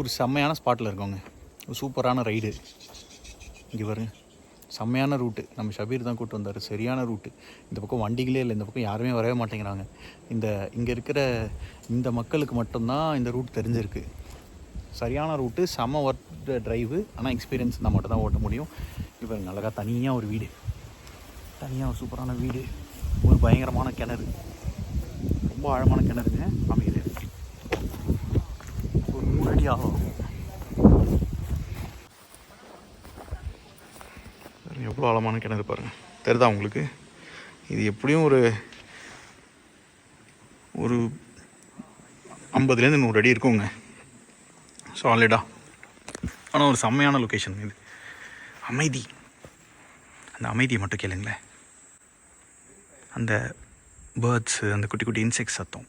ஒரு செம்மையான ஸ்பாட்டில் இருக்கோங்க. ஒரு சூப்பரான ரைடு இங்கே பாருங்க. செம்மையான ரூட்டு நம்ம ஷபீர் தான் கூட்டு வந்தார். சரியான ரூட்டு இந்த பக்கம் வண்டிகளே இல்லை. இந்த பக்கம் யாருமே வரவே மாட்டேங்கிறாங்க. இந்த இங்கே இருக்கிற இந்த மக்களுக்கு மட்டும்தான் இந்த ரூட் தெரிஞ்சிருக்கு. சரியான ரூட்டு செம்ம ஒர்க் ட்ரைவு ஆனால் எக்ஸ்பீரியன்ஸ் நான் மட்டும் தான் ஓட்ட முடியும். இப்போ அழகாக தனியாக ஒரு வீடு. தனியாக ஒரு சூப்பரான வீடு. ஒரு பயங்கரமான கிணறு. ரொம்ப ஆழமான கிணறுங்க. அமையுது ஆகும் எவ்வளோ ஆழமான கிணறு பாருங்கள் தெரியுதா உங்களுக்கு? இது எப்படியும் ஒரு ஒரு ஐம்பதுலேருந்து நூறு அடி இருக்குங்க. சாலிடா ஆனால் ஒரு செம்மையான லொக்கேஷன் இது. அமைதி. அந்த அமைதியை மட்டும் கேளுங்களேன். அந்த பேர்ட்ஸு அந்த குட்டி குட்டி இன்செக்ட் சத்தம்.